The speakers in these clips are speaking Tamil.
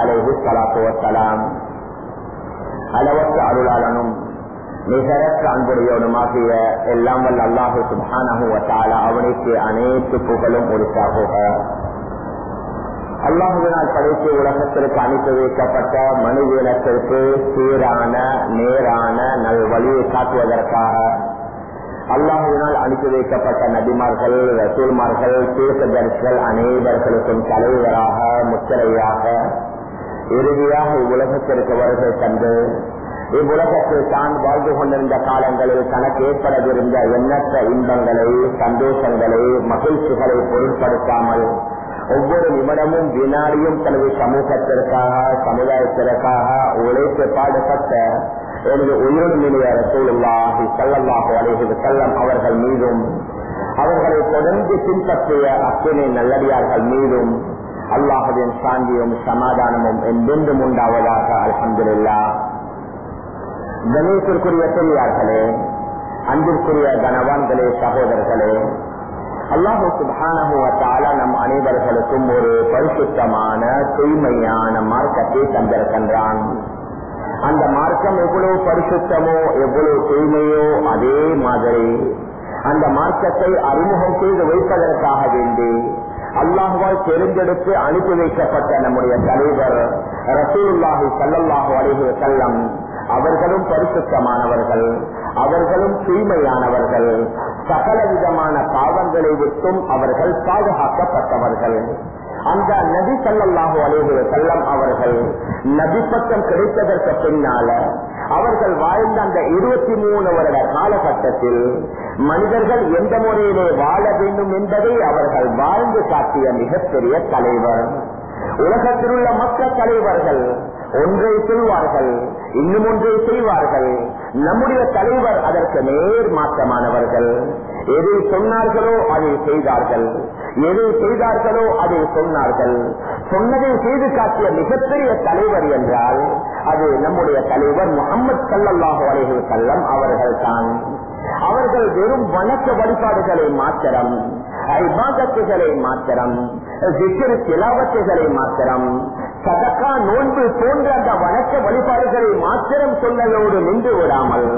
அலைஹி ஸலாத்து வஸ்ஸலாம் அளவற்ற அருளாளனும் நிகரற்ற அன்புடையவனுமாகிய எல்லாம் வல்ல அல்லாஹு சுப்ஹானஹு வ அவனுக்கு அனைத்து புகழும் உரித்தாகுக அல்லாஹுவினால் படைத்து உலகத்திற்கு அனுப்பி வைக்கப்பட்ட மனிதனத்திற்கு சீரான நேரான நல் வழியை காட்டுவதற்காக அல்லாஹுவினால் அனுப்பி வைக்கப்பட்ட நபிமார்கள் ரசூல்மார்கள் தீர்க்கதரிசிகள் அனைவர்களுக்கும் தலைவராக முத்திரையாக இறுதியாக இவ்வுலகத்திற்கு வருகை தந்து இவ்வுலகத்தில் தான் வாழ்ந்து கொண்டிருந்த காலங்களில் தனக்கு ஏற்படவிருந்த எண்ணற்ற இன்பங்களை சந்தோஷங்களை மகிழ்ச்சிகளை பொருட்படுத்தாமல் ஒவ்வொரு நிமிடமும் வினாடியும் தனது சமூகத்திற்காக சமுதாயத்திற்காக உழைத்து பாடுபட்ட எனது உயிரினுடைய ரசூலுல்லாஹி செல்லமாக அலைஹி செல்லம் அவர்கள் மீதும் அவர்களை தொடர்ந்து பின்பற்றிய அத்தனை நல்லடியார்கள் மீதும் அல்லாஹுவின் சாந்தியும் சமாதானமும் என்றென்றும் உண்டாவதாக அலமதுல்லா கணேசருக்குரிய பெரியார்களே அன்பிற்குரிய கனவான்களே சகோதரர்களே அல்லாஹு சுபானகுவத்தால நம் அனைவர்களுக்கும் ஒரு பரிசுத்தமான தூய்மையான மார்க்கத்தை தந்திருக்கின்றான் அந்த மார்க்கம் எவ்வளவு பரிசுத்தமோ எவ்வளவு தூய்மையோ அதே மாதிரி அந்த மார்க்கத்தை அறிமுகம் செய்து வைப்பதற்காக வேண்டி அல்லாஹுவால் தெரிந்தெடுத்து அனுப்பி வைக்கப்பட்ட நம்முடைய தலைவர் ரசூல்லாஹி சல்லல்லாஹு அலிஹி செல்லம் அவர்களும் பரிசுத்தமானவர்கள் அவர்களும் தூய்மையானவர்கள் சகல விதமான பாவங்களை விட்டும் அவர்கள் பாதுகாக்கப்பட்டவர்கள். அந்த நபி சல்லாஹு அலேஹு செல்லம் அவர்கள் நபிப்பட்டம் பட்டம் கிடைத்ததற்கு பின்னால அவர்கள் வாழ்ந்த அந்த இருபத்தி மூணு வருட காலகட்டத்தில் மனிதர்கள் எந்த முறையிலே வாழ வேண்டும் என்பதை அவர்கள் வாழ்ந்து காட்டிய மிகப்பெரிய தலைவர். உலகத்தில் உள்ள மக்கள் தலைவர்கள் ஒன்றை சொல்வார்கள் இன்னும் ஒன்றை செய்வார்கள். நம்முடைய தலைவர் அதற்கு நேர் மாற்றமானவர்கள். எதை சொன்னார்களோ அதை செய்தார்கள். எதை செய்தார்களோ அதை சொன்னார்கள். சொன்னதை செய்து காட்டிய மிகப்பெரிய தலைவர் என்றால் அது நம்முடைய தலைவர் முகமது சல்லாஹு அலைஹி செல்லம் அவர்கள் தான் அவர்கள் வெறும் வணக்க வழிபாடுகளை மாத்திரம் ஐபாதத்துகளை மாத்திரம் திலாவத்துகளை மாத்திரம் சதக்கா நோன்பு போன்ற அந்த வணக்க வழிபாடுகளை மாத்திரம் சொல்லலோடு நின்று விடாமல்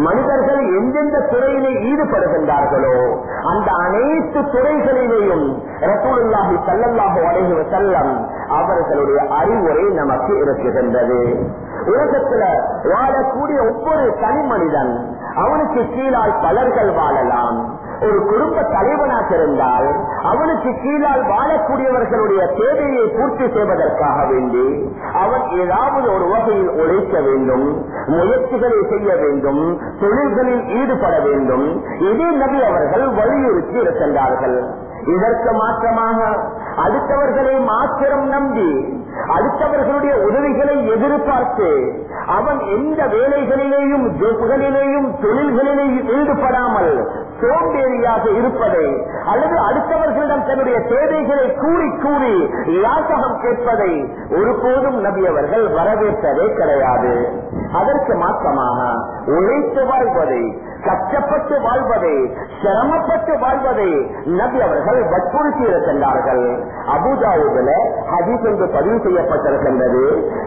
மனிதர்கள் எந்தெந்த துறையிலே ஈடுபடுகின்றார்களோ அந்த அனைத்து துறைகளிலேயும் ரசூலுல்லாஹி சல்லல்லாஹு அலைஹி செல்லம் அவர்களுடைய அறிவுரை நமக்கு இருக்குகின்றது உலகத்துல வாழக்கூடிய ஒவ்வொரு தனி மனிதன் அவனுக்கு கீழால் பலர்கள் வாழலாம். ஒரு குடும்ப தலைவனாக இருந்தால் அவனுக்கு கீழால் வாழக்கூடியவர்களுடைய தேவையை பூர்த்தி செய்வதற்காக வேண்டி அவன் ஏதாவது ஒரு வகையில் உழைக்க வேண்டும் முயற்சிகளை செய்ய வேண்டும் தொழில்களில் ஈடுபட வேண்டும். இதே நபி அவர்கள் வலியுறுத்தி இருக்கின்றார்கள். இதற்கு மாற்றமாக அடுத்தவர்களை மாத்திரம் நம்பி அடுத்தவர்களுடைய உதவிகளை எதிர்பார்த்து அவன் எந்த வேலைகளிலேயும் ஜொப்புகளிலேயும் தொழில்களிலேயும் ஈடுபடாமல் சோம்பேறியாக இருப்பதை அல்லது அடுத்தவர்களிடம் தன்னுடைய தேவைகளை கூறி கூறி யாசகம் கேட்பதை ஒருபோதும் நபி அவர்கள் வரவேற்றதே கிடையாது. அதற்கு மாற்றமாக உழைத்து வாழ்வதை கஷ்டப்பட்டு வாழ்வதை சிரமப்பட்டு வாழ்வதை நபி அவர்கள் வற்புறுத்தி இருக்கின்றார்கள் அபுதாவுதுல ஹதீஸ் என்று பதிவு செய்யப்பட்டிருக்கின்றது.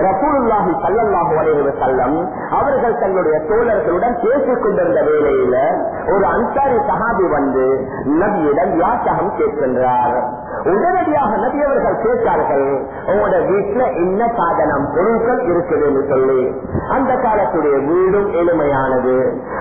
ரசூலுல்லாஹி சல்லல்லாஹு அலைஹி செல்லம் அவர்கள் தங்களுடைய தோழர்களுடன் பேசிக் கொண்டிருந்த வேளையில ஒரு அன்சாரி சகாபி வந்து நபியிடம் யாசகம் கேட்கின்றார். உடனடியாக நபியவர்கள் கேட்டார்கள் உங்களோட வீட்டுல என்ன சாதனம் பொருட்கள் இருக்குதுன்னு சொல்லி. அந்த காலத்துடைய வீடும் எளிமையானது.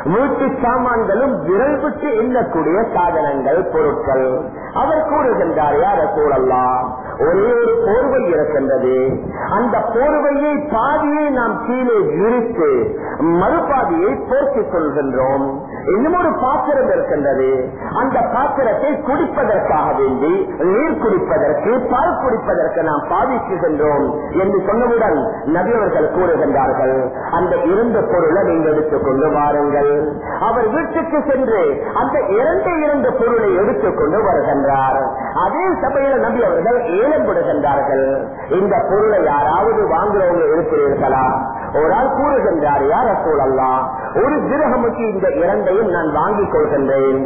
வீட்டு சாமான்களும் விரல் விட்டு எண்ணக்கூடிய சாதனங்கள் பொருட்கள். அவர் கூறுகின்றார் யார கூடலாம் ஒரே ஒரு போர்வை இருக்கின்றது. அந்த போர்வையை பாதியை நாம் கீழே விரித்து மறுபாதியை போக்கிக் கொள்கின்றோம். இன்னும் ஒரு பாத்திரம் இருக்கின்றது. அந்த பாத்திரத்தை குடிப்பதற்காக வேண்டி நீர் குடிப்பதற்கு பால் குடிப்பதற்கு நாம் பாதிக்குகின்றோம் என்று சொன்னவுடன் நபியவர்கள் கூறுகின்றார்கள். அந்த இருந்த பொருளை நீங்கள் எடுத்துக் கொண்டு வாருங்கள். அவர் வீட்டுக்கு சென்று அந்த இரண்டு இரண்டு பொருளை எடுத்துக் கொண்டு வருகின்றார். அதே சபையில் நபி அவர்கள் ஏலம் விடுகின்றார்கள் இந்த பொருளை யாராவது வாங்குறவங்க இருக்கிறீர்களா ஒரு ஆள் கூறுகின்றார் யார சூழல்லாம் ஒரு திருகமுக்கு இந்த இரண்டையும் நான் வாங்கிக் கொள்கின்றேன்.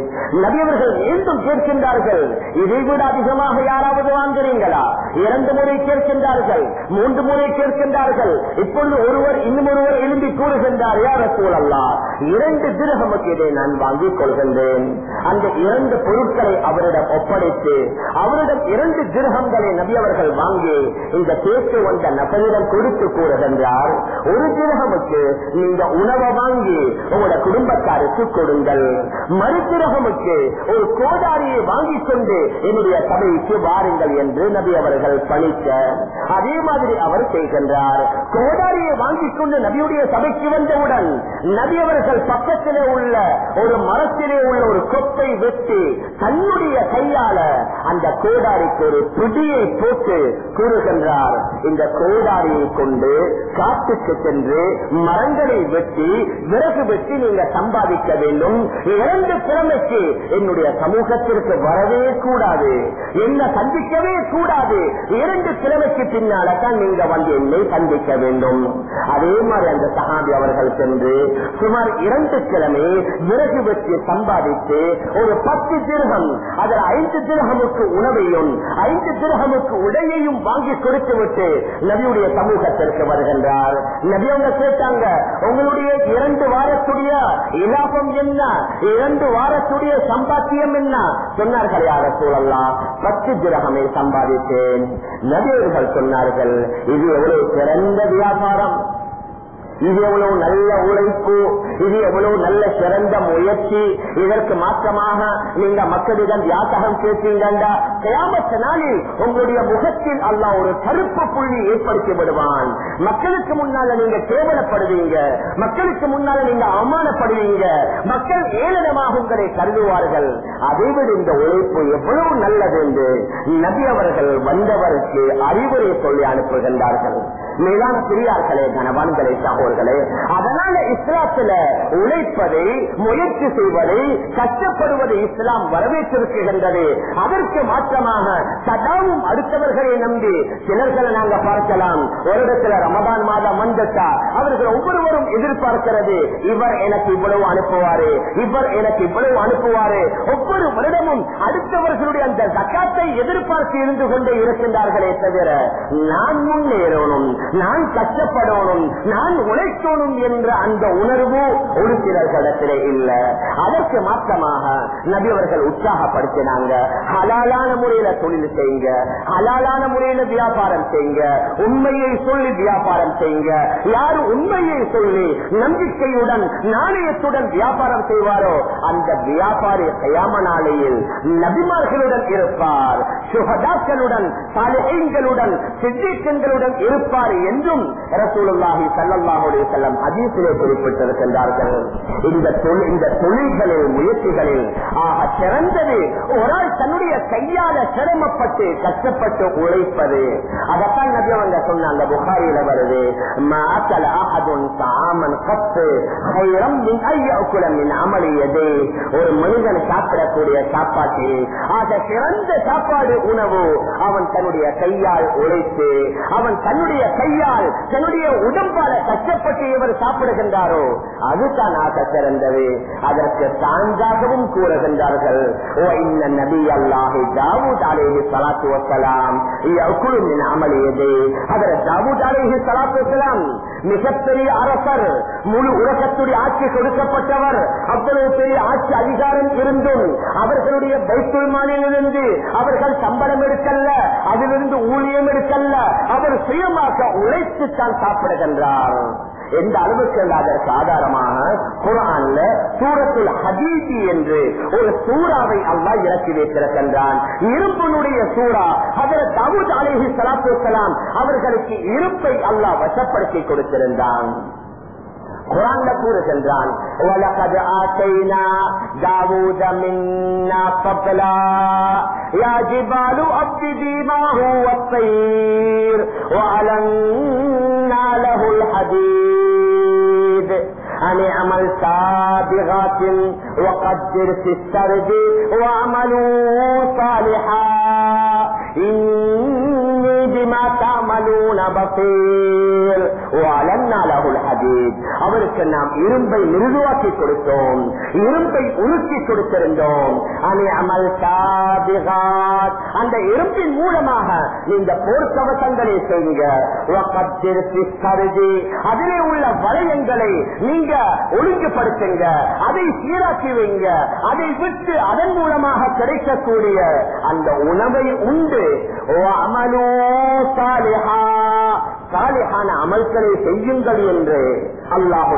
நபியவர்கள் மீண்டும் கேட்கின்றார்கள் இதை விட அதிகமாக யாராவது வாங்குறீங்களா இரண்டு முறை கேட்கின்றார்கள் மூன்று முறை கேட்கின்றார்கள். இப்பொழுது ஒருவர் இன்னும் ஒருவர் எழும்பி கூறுகின்றார் யார சூழல்லா இரண்டு திருகமுக்கு இதை நான் வாங்கிக் கொள்கின்றேன். அந்த இரண்டு பொருட்களை அவரிடம் ஒப்படைத்து அவரிடம் இரண்டு திருகங்களை நபியவர்கள் வாங்கி இந்த பேச்சு வந்த நபரிடம் கொடுத்து கூறுகின்றார். ஒரு திருகமுக்கு நீங்க உணவை வாங்கி உங்களோட குடும்பத்தாருக்கு கொடுங்கள் மறுத்திரகமுக்கு ஒரு கோடாரியை வாங்கிக் கொண்டு என்னுடைய சபைக்கு வாருங்கள் என்று நபி அவர்கள் பணிக்க அதே மாதிரி அவர் செய்கின்றார். கோடாரியை வாங்கிக் கொண்டு நபியுடைய சபைக்கு வந்தவுடன் நபி அவர்கள் பக்கத்திலே உள்ள ஒரு மரத்திலே உள்ள ஒரு கொப்பை வெட்டி தன்னுடைய கையால அந்த கோடாரிக்கு ஒரு பிடியை போட்டு கூறுகின்றார். இந்த கோடாரியை கொண்டு காட்டுக்கு சென்று மரங்களை வெட்டி பிறகு வெட்டி நீங்க சம்பாதிக்க வேண்டும். இரண்டு கிழமைக்கு என்னுடைய சமூகத்திற்கு வரவே கூடாது. என்ன சந்திக்கவே கூடாது. இரண்டு கிழமைக்கு பின்னால தான் நீங்க வந்து என்னை சந்திக்க வேண்டும். அதே மாதிரி அந்த சகாபி அவர்கள் சென்று சுமார் இரண்டு கிழமை விறகு வச்சு சம்பாதித்து ஒரு பத்து திருகம் அதில் ஐந்து திருகமுக்கு உணவையும் ஐந்து திருகமுக்கு உடையையும் வாங்கி கொடுத்து விட்டு நபியுடைய சமூகத்திற்கு வருகின்றார். நபி அவங்க கேட்டாங்க உங்களுடைய இரண்டு வாரத்துடைய இலாபம் என்ன? இரண்டு வாரத்துடைய சம்பாத்தியம் என்ன? சொன்னார்கள் யார சூழல்லாம் பத்து கிரகமே சம்பாதித்தேன். நடிகர்கள் சொன்னார்கள் இது எவ்வளவு சிறந்த வியாபாரம். இது எவ்வளவு நல்ல உழைப்பு இது எவ்வளவு நல்ல சிறந்த முயற்சி. இதற்கு மாற்றமாக நீங்க மக்களிடம் யாத்தகம் கேட்டீங்கண்டா கிராமத்த நாளில் உங்களுடைய முகத்தில் அல்ல ஒரு கருப்பு புள்ளி ஏற்படுத்தி விடுவான். மக்களுக்கு முன்னால நீங்க கேவலப்படுவீங்க மக்களுக்கு முன்னால நீங்க அவமானப்படுவீங்க மக்கள் ஏளனமாக உங்களை கருதுவார்கள். அதைவிட இந்த உழைப்பு எவ்வளவு நல்லது என்று நபி அவர்கள் வந்தவருக்கு அறிவுரை சொல்லி அனுப்புகின்றார்கள். மேலான பெரியார்களே கனவான்களே சகோர்களே அதனால இஸ்லாத்துல உழைப்பதை முயற்சி செய்வதை கஷ்டப்படுவதை இஸ்லாம் வரவேற்றிருக்கின்றது. அதற்கு மாற்றமாக சதாவும் அடுத்தவர்களை நம்பி சிலர்களை நாங்க பார்க்கலாம். ஒரு இடத்துல ரமதான் மாதம் வந்துட்டா அவர்கள் ஒவ்வொருவரும் எதிர்பார்க்கிறது இவர் எனக்கு இவ்வளவு அனுப்புவாரு இவர் எனக்கு இவ்வளவு அனுப்புவாரு. ஒவ்வொரு வருடமும் அடுத்தவர்களுடைய அந்த சக்காத்தை எதிர்பார்த்து இருந்து கொண்டே இருக்கின்றார்களே தவிர நான் முன்னேறணும் நான் கஷ்டப்படணும் நான் உழைக்கணும் என்ற அந்த உணர்வு ஒரு சிலர்களிடத்திலே இல்ல. அதற்கு மாற்றமாக நபி அவர்கள் உற்சாகப்படுத்தினாங்க. ஹலாலான முறையில தொழில் செய்யுங்க ஹலாலான முறையில வியாபாரம் செய்யுங்க உண்மையை சொல்லி வியாபாரம் செய்யுங்க யாரு உண்மையை சொல்லி நம்பிக்கையுடன் நாணயத்துடன் வியாபாரம் செய்வாரோ அந்த வியாபாரி கயாம நாளையில் நபிமார்களுடன் இருப்பார். சுகதாக்களுடன் சாலைகளுடன் சித்திக்கங்களுடன் இருப்பார் என்றும் ரசூலுல்லாஹி சல்லாஹுடைய செல்லம் ஹதீஸிலே குறிப்பிட்டிருக்கின்றார்கள். இந்த இந்த தொழில்களில் முயற்சிகளில் ஆக சிறந்தது. ஒரு ஆள் தன்னுடைய கையால சிரமப்பட்டு கஷ்டப்பட்டு உழைப்பது. அதத்தான் நபி அவங்க சொன்னாங்க புகாரியில வருது. மாக்கல ஒரு மனிதன் சாப்பிடக்கூடிய சாப்பாட்டில் ஆக சிறந்த சாப்பாடு உணவு அவன் தன்னுடைய கையால் உழைத்து அவன் தன்னுடைய கையால் தன்னுடைய உடம்பால கஷ்டப்பட்டு இவர் சாப்பிடுகின்றாரோ அதுதான் ஆக சிறந்தது அதற்கு சான்றாகவும் கூறுகின்றார்கள். ஓ இந்த நபி அல்லாஹி தாவூத் அலேஹி சலாத்து வசலாம் அமலியது அதர் தாவூத் அலேஹி சலாத்து வசலாம் மிகப்பெரிய அரசர் முழு உலகத்துடைய ஆட்சி கொடுக்கப்பட்டவர். அவ்வளவு பெரிய ஆட்சி அதிகாரம் இருந்தும் அவர்களுடைய பைத்துல் மாநிலிருந்து அவர்கள் சம்பளம் எடுக்கல்ல அதிலிருந்து ஊழியம் எடுக்கல்ல. அவர் சுயமாக உழைத்துத்தான் சாப்பிடுகின்றார். எந்த அளவுக்கு அதற்கு ஆதாரமாக குரான்ல சூரத்தில் ஹதீசி என்று ஒரு சூறாவை அல்லா இறக்கி வைத்திருக்கின்றான். இருப்பினுடைய சூறா அதில் தவுத் அலிஹி சலாத்து அவர்களுக்கு இருப்பை அல்லாஹ் வசப்படுத்தி கொடுத்திருந்தான். குரான்ல கூறுகின்றான் وَلَقَدْ آتَيْنَا دَاوُودَ مِنَّا فَضْلًا يَا جِبَالُ أَوِّبِي مَعَهُ وَالطَّيْرَ وَأَلَنَّا لَهُ الْحَدِيدَ أن اعمل سابغات وقدر في السرد واعملوا صالحا إني بما تعمل تعملون بصير وعلنا له الحديد அவருக்கு நாம் இரும்பை மிருதுவாக்கி கொடுத்தோம். இரும்பை உருக்கி கொடுத்திருந்தோம். அணி அமல் அந்த இரும்பின் மூலமாக நீங்க போர்க்கவசங்களை செய்யுங்க. வகத்திர் அதிலே உள்ள வளையங்களை நீங்க ஒழுங்குபடுத்துங்க. அதை சீராக்கி வைங்க. அதை விட்டு அதன் மூலமாக கிடைக்கக்கூடிய அந்த உணவை உண்டு. ஓ அமலோ சாலிஹா சாலையான அமல்களை செய்யுங்கள் என்று அல்லாஹு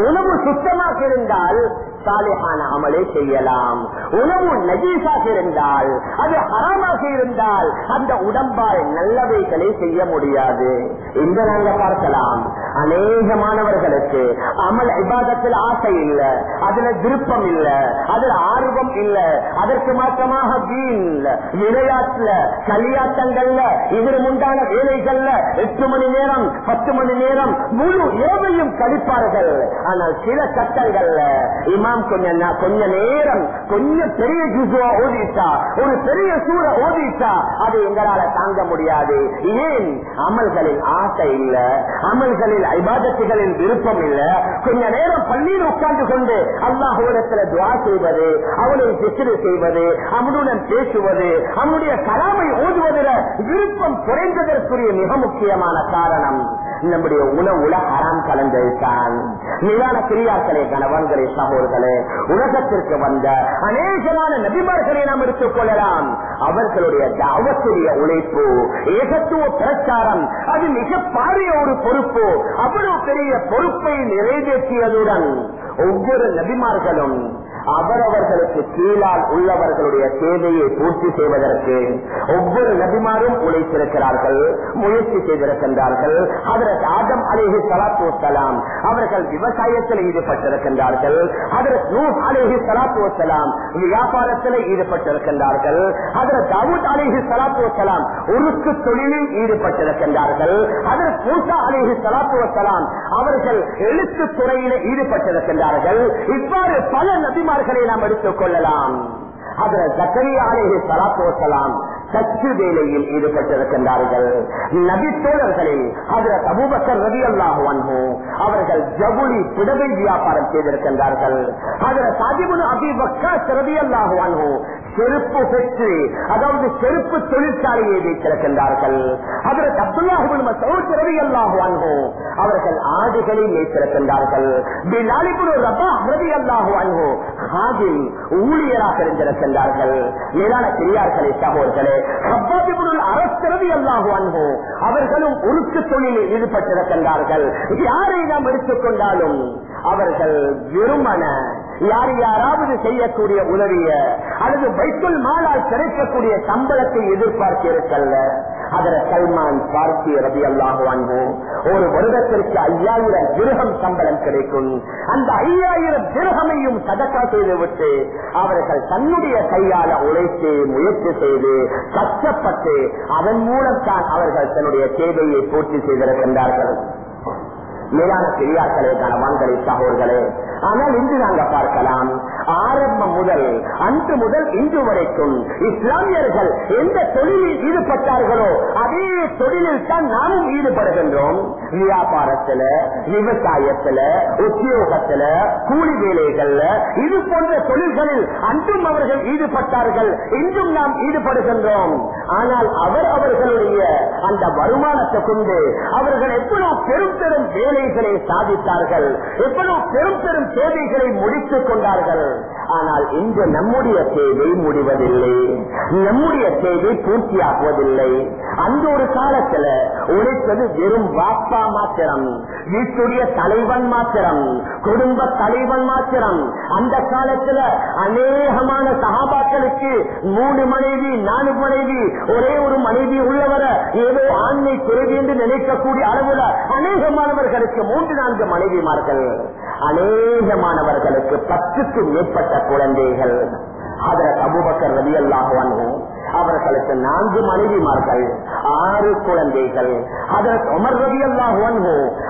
உணவு சுத்தமாக இருந்தால் சாலையான அமலை செய்யலாம். உணவு நஜீசாக இருந்தால் அது ஹராமாக இருந்தால் அந்த உடம்பால் நல்லவைகளை செய்ய முடியாது. இந்த நாங்க பார்க்கலாம் அநேகமானவர்களுக்கு அமல் விவாதத்தில் ஆசை இல்லை அதுல விருப்பம் இல்லை அதுல ஆர்வம் இல்லை அதற்கு மாற்றமாக வீண் விளையாட்டுல களியாட்டங்கள்ல இதில் உண்டான வேலைகள்ல எட்டு மணி நேரம் பத்து மணி நேரம் முழு இரவையும் கழிப்பார்கள். ஆனால் சில சட்டங்கள்ல இம இமாம் கொஞ்சம் கொஞ்ச நேரம் கொஞ்சம் பெரிய ஜுசுவா ஓதிட்டா ஒரு பெரிய சூட ஓதிட்டா அது எங்களால தாங்க முடியாது. ஏன்? அமல்களில் ஆசை இல்ல. அமல்களில் ஐபாதத்துகளில் விருப்பம் இல்ல. கொஞ்ச நேரம் பள்ளியில் உட்கார்ந்து கொண்டு அல்லாஹுவிடத்துல துவா செய்வது அவனை சித்திரை செய்வது அவனுடன் பேசுவது அவனுடைய கலாமை ஓதுவதில் விருப்பம் குறைந்ததற்குரிய மிக முக்கியமான காரணம். நம்முடைய உணவுல அறம் கலந்திருக்கான் மீதான கிரியாக்களே கணவன்களே சகோதரர்களே உலகத்திற்கு வந்த அநேகமான நபிமார்களை நாம் எடுத்துக் கொள்ளலாம். அவர்களுடைய தாவத்துடைய உழைப்பு ஏகத்துவ பிரச்சாரம் அது மிக பாரிய ஒரு பொறுப்பு. அவ்வளவு பெரிய பொறுப்பை நிறைவேற்றியதுடன் ஒவ்வொரு நபிமார்களும் அவரவர்களுக்கு கீழால் உள்ளவர்களுடைய தேவையை பூர்த்தி செய்வதற்கு ஒவ்வொரு நபிமாரும் உழைத்திருக்கிறார்கள் முயற்சி செய்திருக்கின்றார்கள். அதற்கு ஆதம் அலேஹி சலாத்து அவர்கள் விவசாயத்தில் ஈடுபட்டிருக்கின்றார்கள். அதற்கு நூ அலேஹி சலாத்து வியாபாரத்தில் ஈடுபட்டிருக்கின்றார்கள். அதற்கு தாவூத் அலேஹி சலாத்து வசலாம் உருக்கு தொழிலில் ஈடுபட்டிருக்கின்றார்கள். அதற்கு மூசா அலேஹி சலாத்து அவர்கள் எழுத்து துறையில் ஈடுபட்டிருக்கின்றார்கள். இவ்வாறு பல நபிமார்களை நாம் எடுத்துக் கொள்ளலாம். அதில் சக்கரியாலே அலேஹி சச்சு வேலையில் ஈடுபட்டிருக்கின்றார்கள். நபி தோழர்களில் அதில் அபூபக்கர் ரவி அல்லாஹு அவர்கள் ஜவுளி புடவை வியாபாரம் செய்திருக்கின்றார்கள். அதில் சாதிபுன் அபிபக்கர் ரவி அல்லாஹு செருப்பு பெற்று அதாவது செருப்பு தொழிற்சாலையை வைத்திருக்கின்றார்கள் அதற்கு அப்துல்லாஹுபின் மசூத் ரவி வாங்குவோம் அவர்கள் ஆடுகளை வைத்திருக்கின்றார்கள் பிலாலிபுன் ரபா ரவி அல்லாஹு வாங்குவோம் ஹாஜில் ஊழியராக இருந்திருக்கின்றார்கள் மேலான பெரியார்களே சகோதரர்களே ஹப்பாபிபுல் அரசரவி அல்லாஹு வாங்குவோம் அவர்களும் உருக்கு தொழிலில் ஈடுபட்டிருக்கின்றார்கள். யாரை நாம் எடுத்துக்கொண்டாலும் அவர்கள் வெறுமன யார் யாராவது செய்யக்கூடிய உதவிய அல்லது பைத்துல் மாலால் கிடைக்கக்கூடிய சம்பளத்தை எதிர்பார்க்க இருக்கல்ல அதர சல்மான் பார்த்தி ரவி அல்லாஹு ஒரு வருடத்திற்கு ஐயாயிரம் திருகம் சம்பளம் கிடைக்கும். அந்த ஐயாயிரம் திருகமையும் சதக்கா செய்துவிட்டு அவர்கள் தன்னுடைய கையால உழைத்து முயற்சி செய்து கஷ்டப்பட்டு அதன் மூலம் தான் அவர்கள் தன்னுடைய தேவையை பூர்த்தி செய்திருக்கின்றார்கள். மேலான பெரியார்களே கனவான்களே சகோர்களே ஆனால் இன்று நாங்கள் பார்க்கலாம். ஆரம்பம் முதல் அன்று முதல் இன்று வரைக்கும் இஸ்லாமியர்கள் எந்த தொழிலில் ஈடுபட்டார்களோ அதே தொழிலில் தான் நாமும் ஈடுபடுகின்றோம். வியாபாரத்துல விவசாயத்துல உத்தியோகத்துல கூலி வேலைகள்ல இது போன்ற தொழில்களில் அன்றும் அவர்கள் ஈடுபட்டார்கள். இன்றும் நாம் ஈடுபடுகின்றோம். ஆனால் அவர் அவர்களுடைய அந்த வருமானத்தை கொண்டு அவர்கள் எவ்வளவு பெரும் பெரும் வேலைகளை சாதித்தார்கள். எவ்வளவு பெரும் பெரும் சேவைகளை முடித்துக் கொண்டார்கள். ஆனால் இன்று நம்முடைய தேவை முடிவதில்லை. நம்முடைய தேவை பூர்த்தியாகுவதில்லை. அந்த ஒரு காலத்துல உழைப்பது வெறும் வாப்பா மாத்திரம் வீட்டுடைய தலைவன் மாத்திரம் குடும்ப தலைவன் மாத்திரம். அந்த காலத்துல அநேகமான சகாபாக்களுக்கு மூணு மனைவி நாலு மனைவி ஒரே ஒரு மனைவி உள்ளவர ஏதோ ஆண்மை குறைவு என்று நினைக்கக்கூடிய அளவுல அநேகமானவர்களுக்கு மூன்று நான்கு மனைவிமார்கள். அநேகமானவர்களுக்கு பத்துக்கு மேற்பட்ட குழந்தைகள். அதர அபுபக்கர் ரவி அல்லாஹ் அவர்களுக்கு நான்கு மனைவிமார்கள் ஆறு குழந்தைகள். அதற்கு உமர் ரவி அல்லாஹுவான்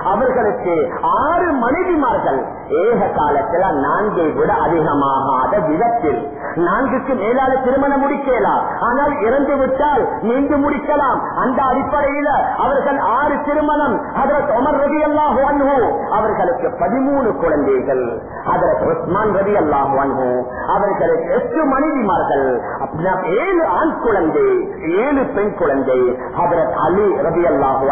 அவர்களுக்கு ஆறு மனைவிமார்கள். ஏக காலத்துல நான்கை விட அதிகமாகாத விதத்தில். நான்குக்கு மேலால திருமணம் முடிக்கலாம் ஆனால் இறந்து விட்டால் மீண்டும் முடிக்கலாம். அந்த அடிப்படையில அவர்கள் ஆறு திருமணம். அதற்கு உமர் ரவி அல்லாஹு அவர்களுக்கு பதிமூணு குழந்தைகள். அதற்கு உஸ்மான் ரவி அல்லாஹு அவர்களுக்கு எட்டு மனைவிமார்கள். அப்படின்னா ஏழு ஆண் குழந்தை ஏழு பெண் குழந்தை. அதற்கு அலி ரவி அல்லாஹு